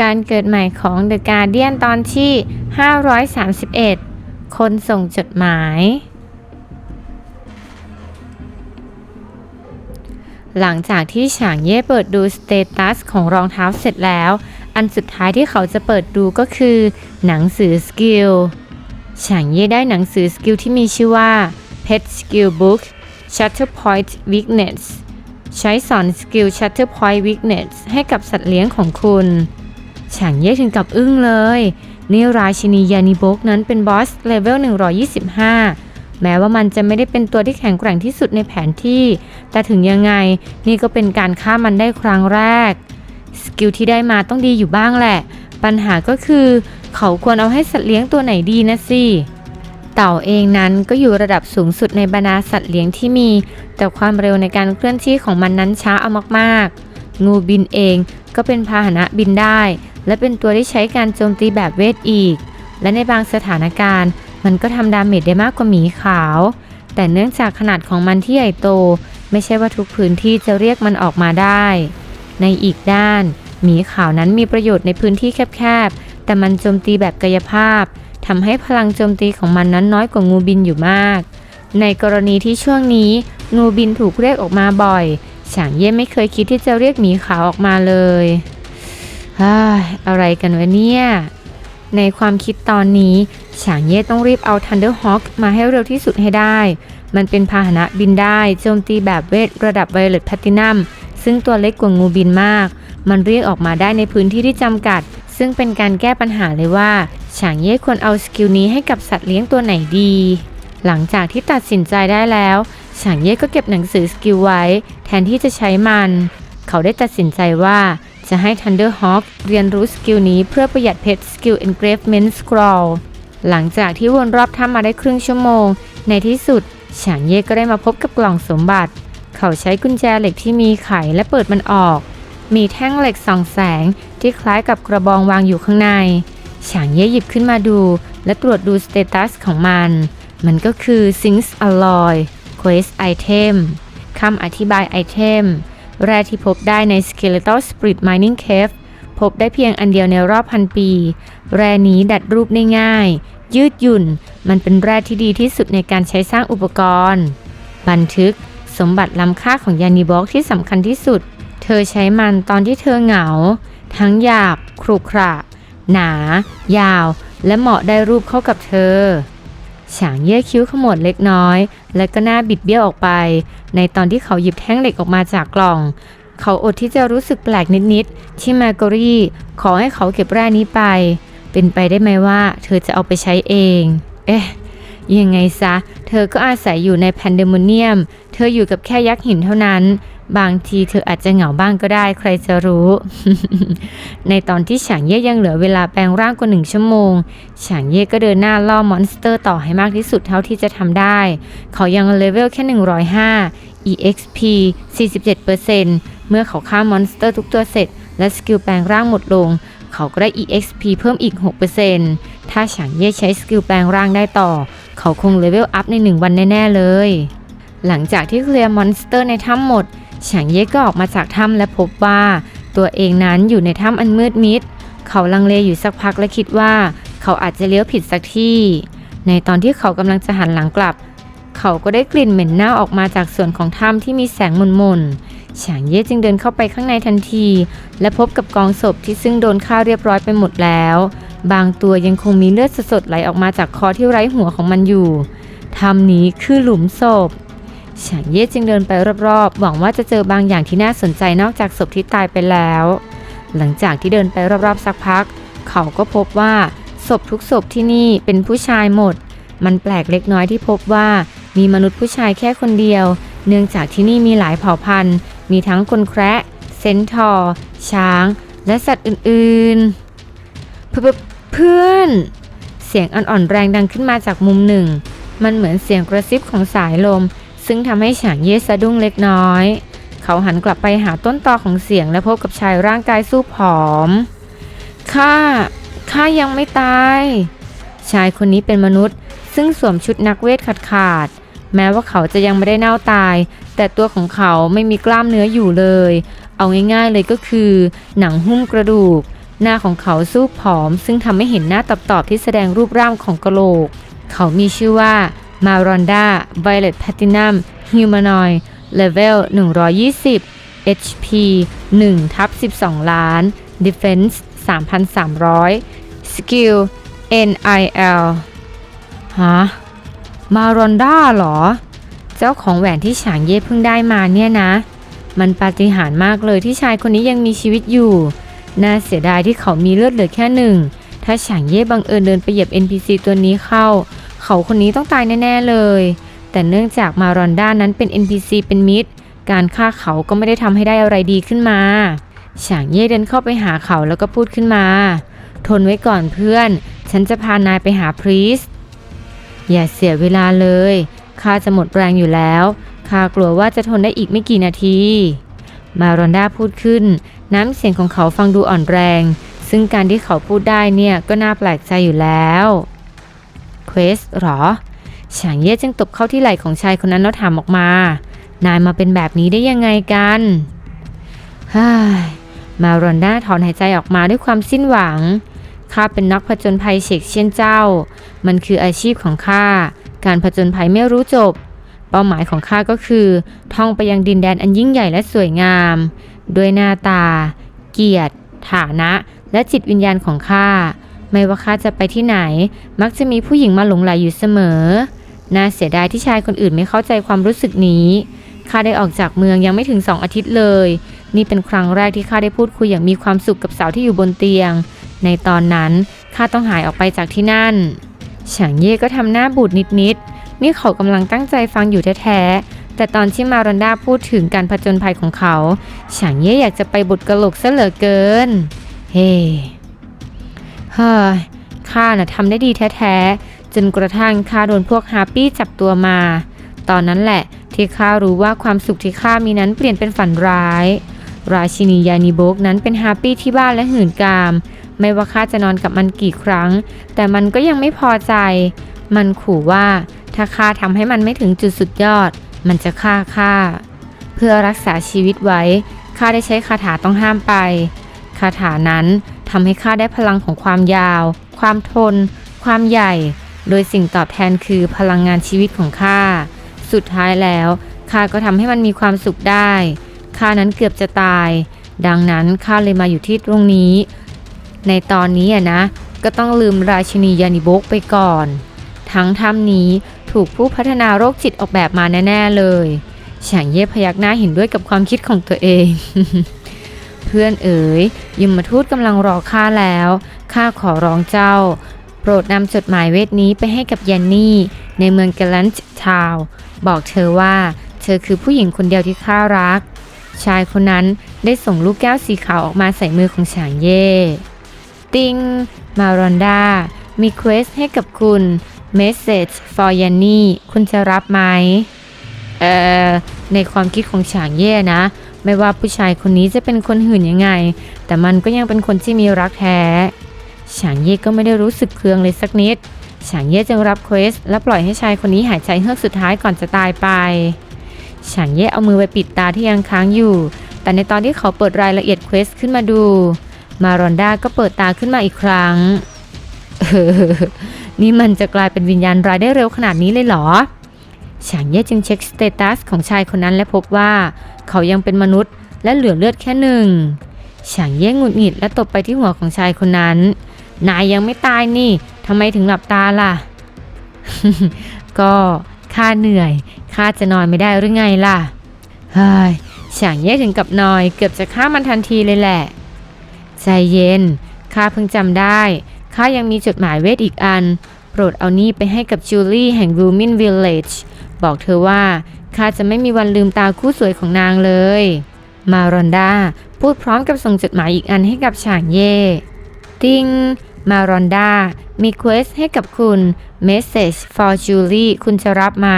การเกิดใหม่ของ The Guardian ตอนที่ 531 คนส่งจดหมาย หลังจากที่ฉางเย่เปิดดูสเตตัสของรองเท้าเสร็จแล้ว อันสุดท้ายที่เขาจะเปิดดูก็คือ หนังสือสกิลฉางเย่ได้หนังสือสกิลที่มีชื่อว่า Pet Skill Book Shatterpoint Weakness ใช้สอนสกิล Shatterpoint Weakness ให้กับสัตว์เลี้ยงของคุณ ฉางเย่ถึงกับอึ้งเลยนี่ราชินียานิโบกนั้นเป็นบอสเลเวล 125 แม้ว่ามันจะไม่ได้เป็นตัวที่แข็งแกร่งที่สุดในแผนที่ แต่ถึงยังไงนี่ก็เป็นการฆ่ามันได้ครั้งแรก สกิลที่ได้มาต้องดีอยู่บ้างแหละ ปัญหาก็คือ เขาควรเอาให้สัตว์เลี้ยงตัวไหนดีนะสิเต่าเองนั้นก็อยู่ระดับสูงสุดในบรรดาสัตว์เลี้ยงที่มี แต่ความเร็วในการเคลื่อนที่ของมันนั้นช้าเอามากๆ งูบินเองก็เป็นพาหนะบินได้ และเป็นตัวที่ใช้การโจมตีแบบเวทอีก และในบางสถานการณ์ มันก็ทำดาเมจได้มากกว่าหมีขาว แต่เนื่องจากขนาดของมันที่ใหญ่โต ไม่ใช่ว่าทุกพื้นที่จะเรียกมันออกมาได้ ในอีกด้าน หมีขาวนั้นมีประโยชน์ในพื้นที่แคบๆ แต่มันโจมตีแบบกายภาพทำให้พลังโจมตีของมันนั้นน้อยกว่างูบินอยู่มาก ในกรณีที่ช่วงนี้ งูบินถูกเรียกออกมาบ่อยฉางเย่ไม่เคยคิดที่จะเรียกหมีขาวออกมาเลย ฮ้ยอะไรกันวะเนี่ย ในความคิดตอนนี้ ฉางเย่ต้องรีบเอา Thunderhawk มาให้เร็วที่สุดให้ได้ มันเป็นพาหนะบินได้โจมตีแบบเวทระดับ Violet Platinum ซึ่งตัวเล็กกว่างูบินมาก มันเรียกออกมาได้ในพื้นที่ที่จำกัด ซึ่งเป็นการแก้ปัญหาเลยว่า ฉางเย่ควรเอาสกิลนี้ให้กับสัตว์เลี้ยงตัวไหนดี หลังจากที่ตัดสินใจได้แล้ว ฉางเย่ก็เก็บหนังสือสกิลไว้ แทนที่จะใช้มัน เขาได้ตัดสินใจว่า จะให้ Thunderhawk เรียนรู้สกิลนี้เพื่อประหยัดเพชรสกิล Engravement Scroll หลังจากที่วนรอบถ้ำมาได้ครึ่งชั่วโมง ในที่สุดฉางเย่ก็ได้มาพบกับกล่องสมบัติ เขาใช้กุญแจเหล็กที่มีไขและเปิดมันออก มีแท่งเหล็กส่องแสงที่คล้ายกับกระบองวางอยู่ข้างในฉางเย่หยิบขึ้นมาดู และตรวจดูสเตตัสของมัน มันก็คือ Sinks Alloy Quest Item คำอธิบายไอเทม แร่ที่พบได้ใน Skeletal Spirit Mining Cave พบได้เพียงอันเดียวในรอบพันปี แร่นี้ดัดรูปได้ง่าย ยืดหยุ่น มันเป็นแร่ที่ดีที่สุดในการใช้สร้างอุปกรณ์ บันทึก สมบัติล้ำค่าของยานิบ็อกที่สำคัญที่สุด เธอใช้มันตอนที่เธอเหงา ทั้งหยาบครุขระ หนา ยาว และเหมาะได้รูปเข้ากับเธอ ฉางเย่คิ้วขมวดเล็กน้อย และก็หน้าบิดเบี้ยวออกไป ในตอนที่เขาหยิบแท่งเหล็กออกมาจากกล่อง เขาอดที่จะรู้สึกแปลกนิดๆที่แมกกรี่ขอให้เขาเก็บแร่นี้ไป เป็นไปได้ไหมว่า เธอจะเอาไปใช้เอง เอ๊ะยังไงซะ เธอก็อาศัยอยู่ในแพนเดโมเนียม เธออยู่กับแค่ยักษ์หินเท่านั้น บางทีเธออาจจะเหงาบ้างก็ได้ใครจะรู้ ในตอนที่ฉางเย่ยังเหลือเวลาแปลงร่างกว่าหนึ่งชั่วโมงฉางเย่ก็เดินหน้าล่อมอนสเตอร์ต่อให้มากที่สุดเท่าที่จะทำได้ เขายังเลเวลแค่ 105 EXP 47%เมื่อเขาฆ่ามอนสเตอร์ทุกตัวเสร็จ และสกิลแปลงร่างหมดลง เขาก็ได้ EXP เพิ่มอีก 6%ถ้าฉางเย่ใช้สกิลแปลงร่างได้ต่อ เขาคงเลเวลอัพใน 1 วันแน่ ๆ เลย หลังจากที่เคลียร์มอนสเตอร์ในถ้ำหมด ฉางเย่ก็ออกมาจากถ้ำและพบว่า ตัวเองนั้นอยู่ในถ้ำอันมืดมิด เขาลังเลอยู่สักพักและคิดว่า เขาอาจจะเลี้ยวผิดสักที่ ในตอนที่เขากำลังจะหันหลังกลับ เขาก็ได้กลิ่นเหม็นเน่าออกมาจากส่วนของถ้ำที่มีแสงมนๆฉางเย่จึงเดินเข้าไปข้างในทันที และพบกับกองศพที่ซึ่งโดนฆ่าเรียบร้อยไปหมดแล้ว บางตัวยังคงมีเลือดสดๆไหลออกมาจากคอที่ไร้หัวของมันอยู่ถ้ำนี้คือหลุมศพ ฉางเย่จึงเดินไปรอบๆ หวังว่าจะเจอบางอย่างที่น่าสนใจนอกจากศพที่ตายไปแล้ว หลังจากที่เดินไปรอบๆสักพัก เขาก็พบว่าศพทุกศพที่นี่เป็นผู้ชายหมด มันแปลกเล็กน้อยที่พบว่ามีมนุษย์ผู้ชายแค่คนเดียว เนื่องจากที่นี่มีหลายเผ่าพันธุ์ มีทั้งคนแคระเซนทอร์ช้าง และสัตว์อื่นๆ เพื่อนเพื่อนเสียงอ่อนๆแรงดังขึ้นมาจากมุมหนึ่ง มันเหมือนเสียงกระซิบของสายลม ซึ่งทำให้ฉางเย่สะดุ้งเล็กน้อย เขาหันกลับไปหาต้นตอของเสียงและพบกับชายร่างกายสู้ผอม ข้า ข้ายังไม่ตาย ชายคนนี้เป็นมนุษย์ ซึ่งสวมชุดนักเวทขาดขาด แม้ว่าเขาจะยังไม่ได้เน่าตาย แต่ตัวของเขาไม่มีกล้ามเนื้ออยู่เลย เอาง่ายๆเลยก็คือ หนังหุ้มกระดูก หน้าของเขาสู้ผอม ซึ่งทำให้เห็นหน้าตอบๆที่แสดงรูปร่างของกะโหลก เขามีชื่อว่า มา r อนดา Violet Platinum Humanoid Level 120 HP 1ทับ12 ล้าน Defense 3,300 Skill NIL ฮะ มารอนด้าเหรอ เจ้าของแหวนที่ฉางเย่เพิ่งได้มาเนี่ยนะ มันปาฏิหาริย์มากเลยที่ชายคนนี้ยังมีชีวิตอยู่ น่าเสียดายที่เขามีเลือดเหลือแค่หนึ่ง ถ้าฉางเย่บังเอิญเดินไปเหยียบ NPC ตัวนี้เข้า เขาคนนี้ต้องตายแน่ ๆ เลย แต่เนื่องจากมารอนด้านั้นเป็น NPC เป็นมิตร การฆ่าเขาก็ไม่ได้ทำให้ได้อะไรดีขึ้นมา ฉางเย่เดินเข้าไปหาเขาแล้วก็พูดขึ้นมา ทนไว้ก่อนเพื่อน ฉันจะพานายไปหาพรีสอย่าเสียเวลาเลย ข้าจะหมดแรงอยู่แล้ว ข้ากลัวว่าจะทนได้อีกไม่กี่นาที มารอนด้าพูดขึ้น น้ำเสียงของเขาฟังดูอ่อนแรง ซึ่งการที่เขาพูดได้เนี่ยก็น่าแปลกใจอยู่แล้ว เควสหรอฉางเย่จึงตบเข้าที่ไหล่ของชายคนนั้นแล้วถามออกมา นายมาเป็นแบบนี้ได้ยังไงกันฮ่ามารอนด้าถอนหายใจออกมาด้วยความสิ้นหวัง ข้าเป็นนักผจญภัยเชกเช่นเจ้า มันคืออาชีพของข้า การผจญภัยไม่รู้จบ เป้าหมายของข้าก็คือท่องไปยังดินแดนอันยิ่งใหญ่และสวยงาม ด้วยหน้าตา เกียรติ ฐานะ และจิตวิญญาณของข้า ไม่ว่าข้าจะไปที่ไหน มักจะมีผู้หญิงมาหลงไหลอยู่เสมอ น่าเสียดายที่ชายคนอื่นไม่เข้าใจความรู้สึกนี้ ข้าได้ออกจากเมืองยังไม่ถึงสองอาทิตย์เลย นี่เป็นครั้งแรกที่ข้าได้พูดคุยอย่างมีความสุขกับสาวที่อยู่บนเตียง ในตอนนั้นข้าต้องหายออกไปจากที่นั่น ฉางเย่ก็ทำหน้าบูดนิดๆ นี่เขากำลังตั้งใจฟังอยู่แท้ๆ แต่ตอนที่มารันดาพูดถึงการผจญภัยของเขา ฉางเย่อยากจะไปบุดกระโหลกซะเหลือเกิน เฮ้ เฮ้ยข้าน่ะทำได้ดีแท้ๆ จนกระทั่งข้าโดนพวกฮาปี้จับตัวมา ตอนนั้นแหละที่ข้ารู้ว่าความสุขที่ข้ามีนั้นเปลี่ยนเป็นฝันร้าย ราชินียานิโบกนั้นเป็นฮาปี้ที่บ้านและหื่นกาม ไม่ว่าข้าจะนอนกับมันกี่ครั้ง แต่มันก็ยังไม่พอใจ มันขู่ว่าถ้าข้าทำให้มันไม่ถึงจุดสุดยอด มันจะฆ่าข้าเพื่อรักษาชีวิตไว้ข้าได้ใช้คาถาต้องห้ามไปคาถานั้น ทำให้ข้าได้พลังของความยาว ความทน ความใหญ่ โดยสิ่งตอบแทนคือพลังงานชีวิตของข้า สุดท้ายแล้วข้าก็ทำให้มันมีความสุขได้ ข้านั้นเกือบจะตาย ดังนั้นข้าเลยมาอยู่ที่ตรงนี้ ในตอนนี้อะนะ ก็ต้องลืมราชินียานิโบกไปก่อน ทั้งถ้ำนี้ถูกผู้พัฒนาโรคจิตออกแบบมาแน่ ๆเลย ฉางเย่พยักหน้าเห็นด้วยกับความคิดของตัวเอง พื่อนเอ๋ยยมทูตกำลังรอข้าแล้วข้าขอร้องเจ้า โปรดนำจดหมายเวทนี้ไปให้กับยันนี่ในเมืองกลันต์ทาวบอกเธอว่า เธอคือผู้หญิงคนเดียวที่ข้ารัก ชายคนนั้นได้ส่งลูกแก้วสีขาวออกมาใส่มือของฉางเย่ ติง มารอนดา มีเควสให้กับคุณ Message for Yanni คุณจะรับไหม เอ่อ ในความคิดของฉางเย่นะ ไม่ว่าผู้ชายคนนี้จะเป็นคนหื่นยังไง แต่มันก็ยังเป็นคนที่มีรักแท้ ฉางเย่ก็ไม่ได้รู้สึกเคืองเลยสักนิด ฉางเย่จึงรับเควสและปล่อยให้ชายคนนี้หายใจเฮือกสุดท้ายก่อนจะตายไป ฉางเย่เอามือไปปิดตาที่ยังค้างอยู่ แต่ในตอนที่เขาเปิดรายละเอียดเควสขึ้นมาดู มารอนดาก็เปิดตาขึ้นมาอีกครั้งเออนี่มันจะกลายเป็นวิญญาณร้ายได้เร็วขนาดนี้เลยเหรอ ฉางเย่จึงเช็คสเตตัสของชายคนนั้นและพบว่า เขายังเป็นมนุษย์และเหลือเลือดแค่หนึ่งฉางเย่หงุดหงิดและตบไปที่หัวของชายคนนั้น นายยังไม่ตายนี่ทำไมถึงหลับตาล่ะ ก็ข้าเหนื่อยข้าจะนอนไม่ได้หรือไงล่ะเฮ้ยฉางเย่ถึงกับนอยเกือบจะฆ่ามันทันทีเลยแหละ ใจเย็นข้าเพิ่งจำได้ข้ายังมีจดหมายเวทอีกอัน โปรดเอานี่ไปให้กับจูลี่แห่ง r ูมินวิลเลจ บอกเธอว่าข้าจะไม่มีวันลืมตาคู่สวยของนางเลย มารอนดาพูดพร้อมกับส่งจดหมายอีกอันให้กับฉางเย่ติงมารอนดามีเควสให้กับคุณ Message for Julie คุณจะรับไหม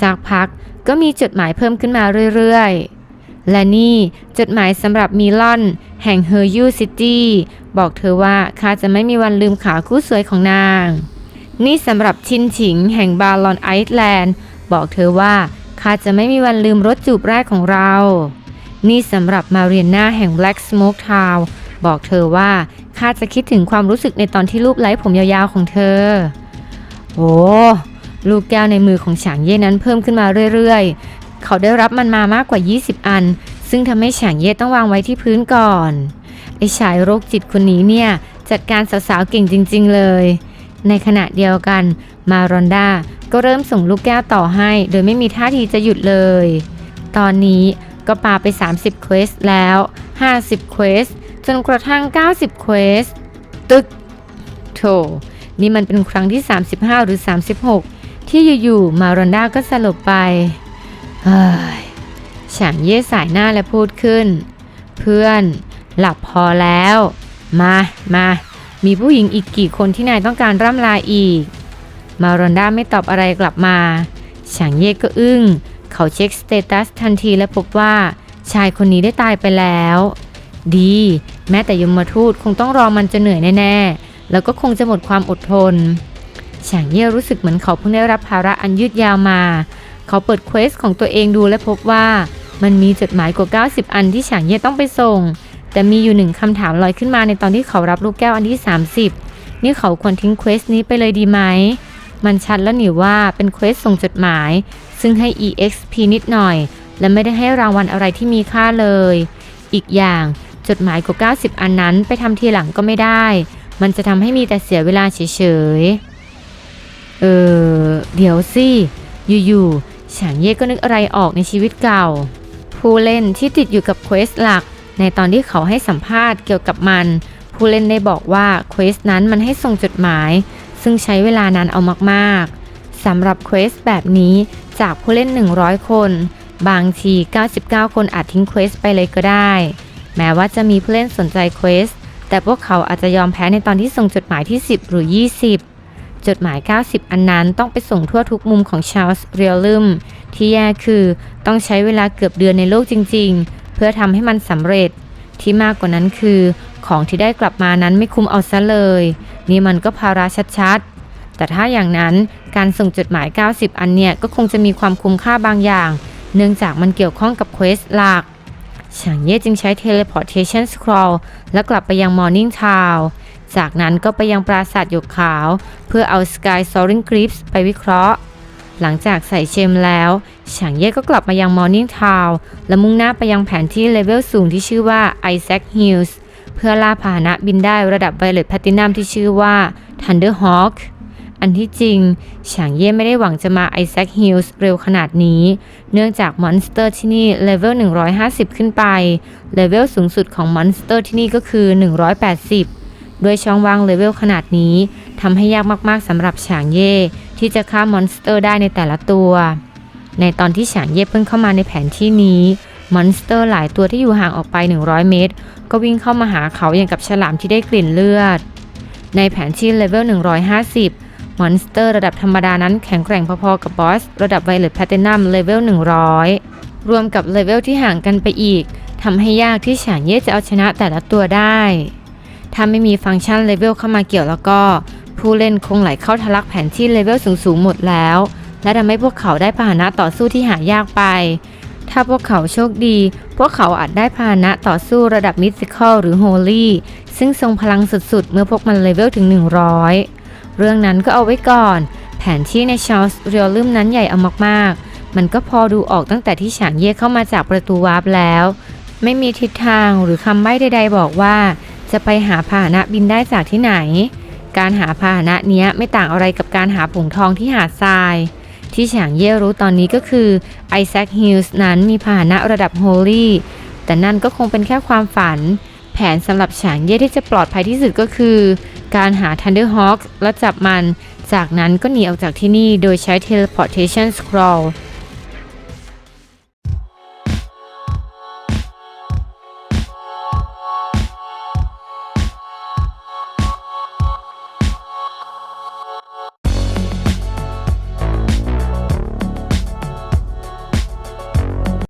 สักพักก็มีจดหมายเพิ่มขึ้นมาเรื่อยๆ และนี่จดหมายสำหรับมิลอน แห่งเฮอร์ยูซิตี้บอกเธอว่าข้าจะไม่มีวันลืมขาคู่สวยของนาง นี่สำหรับชินฉิงแห่งบาลอนไอซ์แลนด์ บอกเธอว่าข้าจะไม่มีวันลืมรถจูบแรกของเรา นี่สำหรับมาเรียนนาแห่ง Black Smoke Town บอกเธอว่าข้าจะคิดถึงความรู้สึกในตอนที่รูปไล้ผมยาวๆของเธอ โอ้ลูกแก้วในมือของฉางเย่นั้นเพิ่มขึ้นมาเรื่อยๆ เขาได้รับมันมามากกว่า 20 อัน ซึ่งทำให้ฉางเย่ต้องวางไว้ที่พื้นก่อน ไอ้ชายโรคจิตคนนี้เนี่ย จัดการสาวๆเก่งจริง ๆ เลย ในขณะเดียวกันมารอนดาก็เริ่มส่งลูกแก้วต่อให้ โดยไม่มีท่าทีจะหยุดเลย ตอนนี้ก็ปาไป 30เควสแล้ว 50เควสจนกระทั่ง 90เควสตึกโถนี่มันเป็นครั้งที่ 35 หรือ 36 ที่อยู่ๆมารอนดาก็สลบไปเฮ้ยฉางเย่สายหน้าและพูดขึ้น เพื่อนหลับพอแล้ว มามา มีผู้หญิงอีกกี่คนที่นายต้องการร่ำลาอีก มารอนดาไม่ตอบอะไรกลับมาฉางเย่ก็อึ้ง เขาเช็คสเตตัสทันทีและพบว่าชายคนนี้ได้ตายไปแล้ว ดี แม้แต่ยมทูตคงต้องรอมันจะเหนื่อยแน่ๆ แล้วก็คงจะหมดความอดทนฉางเย่รู้สึกเหมือนเขาเพิ่งได้รับภาระอันยืดยาวมา เขาเปิดเควสของตัวเองดูและพบว่า มันมีจดหมายกว่า 90 อันที่ฉางเย่ต้องไปส่ง แต่มีอยู่หนึ่งคำถามลอยขึ้นมาในตอนที่เขารับลูกแก้วอันที่ 30 นี่เขาควรทิ้งเควสนี้ไปเลยดีไหม มันชัดแล้วหนี่ว่าเป็นเควสส่งจดหมาย ซึ่งให้ EXP นิดหน่อย และไม่ได้ให้รางวัลอะไรที่มีค่าเลย อีกอย่างจดหมายกว่า90 อันนั้นไปทำทีหลังก็ไม่ได้ มันจะทำให้มีแต่เสียเวลาเฉยๆ เออ เดี๋ยวสิอยู่ๆฉางเย่ก็นึกอะไรออกในชีวิตเก่า ผู้เล่นที่ติดอยู่กับเควสหลัก ในตอนที่เขาให้สัมภาษณ์เกี่ยวกับมัน ผู้เล่นได้บอกว่าเควสนั้นมันให้ส่งจดหมาย ซึ่งใช้เวลานานเอามากๆสำหรับเควสแบบนี้จากผู้เล่น 100 คน บางที 99 คนอาจทิ้งเควสไปเลยก็ได้ แม้ว่าจะมีผู้เล่นสนใจเควสแต่พวกเขาอาจจะยอมแพ้ในตอนที่ส่งจดหมายที่ 10 หรือ 20 จดหมาย 90 อันนั้นต้องไปส่งทั่วทุกมุมของชาลส์เรียลลึมที่แย่คือต้องใช้เวลาเกือบเดือนในโลกจริง ๆ พื่อทำให้มันสำเร็จ ที่มากกว่านั้นคือ ของที่ได้กลับมานั้นไม่คุ้มเอาซะเลย นี่มันก็ภาระชัดๆ แต่ถ้าอย่างนั้นการส่งจดหมาย 90 อันเนี่ยก็คงจะมีความคุ้มค่าบางอย่าง เนื่องจากมันเกี่ยวข้องกับเควสหลักฉางเย่จึงใช้ teleportation scroll แล้วกลับไปยัง Morning Town จากนั้นก็ไปยังปราสาทหยกขาว เพื่อเอา Sky Soaring Cliffs ไปวิเคราะห์ หลังจากใส่เชมแล้ว ฉางเย่ก็กลับมายัง Morning Town และมุ่งหน้าไปยังแผนที่เลเวลสูงที่ชื่อว่า Isaac Hills เพื่อล่าพาหนะบินได้ระดับ Violet Platinum ที่ชื่อว่า Thunderhawk อันที่จริง ฉางเย่ไม่ได้หวังจะมา Isaac Hills เร็วขนาดนี้ เนื่องจากมอนสเตอร์ที่นี่เลเวล 150 ขึ้นไป เลเวลสูงสุดของมอนสเตอร์ที่นี่ก็คือ 180 ด้วยช่องว่างเลเวลขนาดนี้ทำให้ยากมากๆสำหรับฉางเย่ที่จะฆ่ามอนสเตอร์ได้ในแต่ละตัว ในตอนที่ฉางเย่เพิ่งเข้ามาในแผนที่นี้มอนสเตอร์หลายตัวที่อยู่ห่างออกไป 100 เมตร ก็วิ่งเข้ามาหาเขาอย่างกับฉลามที่ได้กลิ่นเลือด ในแผนที่เลเวล 150 มอนสเตอร์ระดับธรรมดานั้นแข็งแกร่งพอๆกับบอส ระดับไวเลตแพลตินัมเลเวล 100 รวมกับเลเวลที่ห่างกันไปอีกทำให้ยากที่ฉางเย่จะเอาชนะแต่ละตัวได้ ถ้าไม่มีฟังก์ชันเลเวลเข้ามาเกี่ยวแล้วก็ ผู้เล่นคงไหลเข้าทะลักแผนที่เลเวลสูงๆหมดแล้ว และทำให้พวกเขาได้พาหนะต่อสู้ที่หายากไป ถ้าพวกเขาโชคดี พวกเขาอาจได้พาหนะต่อสู้ระดับมิส i ิคอลหรือโฮลี่ซึ่งทรงพลังสุดๆ เมื่อพวกมันเลเวลถึง 100 เรื่องนั้นก็เอาไว้ก่อน แผนที่ในชา l ลส์เรียลลืมนั้นใหญ่เอามากๆ มันก็พอดูออกตั้งแต่ที่ฉางเย่เข้ามาจากประตูวาร์ปแล้ว ไม่มีทิศทางหรือคำใบ้ใด ๆ บอกว่า จะไปหาพาหนะบินได้จากที่ไหนการหาพาหนะเนี้ยไม่ต่างอะไรกับการหาผงทองที่หาดทราย ที่ฉางเย่รู้ตอนนี้ก็คือไอแซคฮิลส์นั้นมีพาหนะระดับโฮลี่แต่นั่นก็คงเป็นแค่ความฝัน แผนสำหรับฉางเย่ที่จะปลอดภัยที่สุดก็คือ การหาทันเดอร์ฮอคและจับมัน จากนั้นก็หนีออกจากที่นี่โดยใช้ teleportation scroll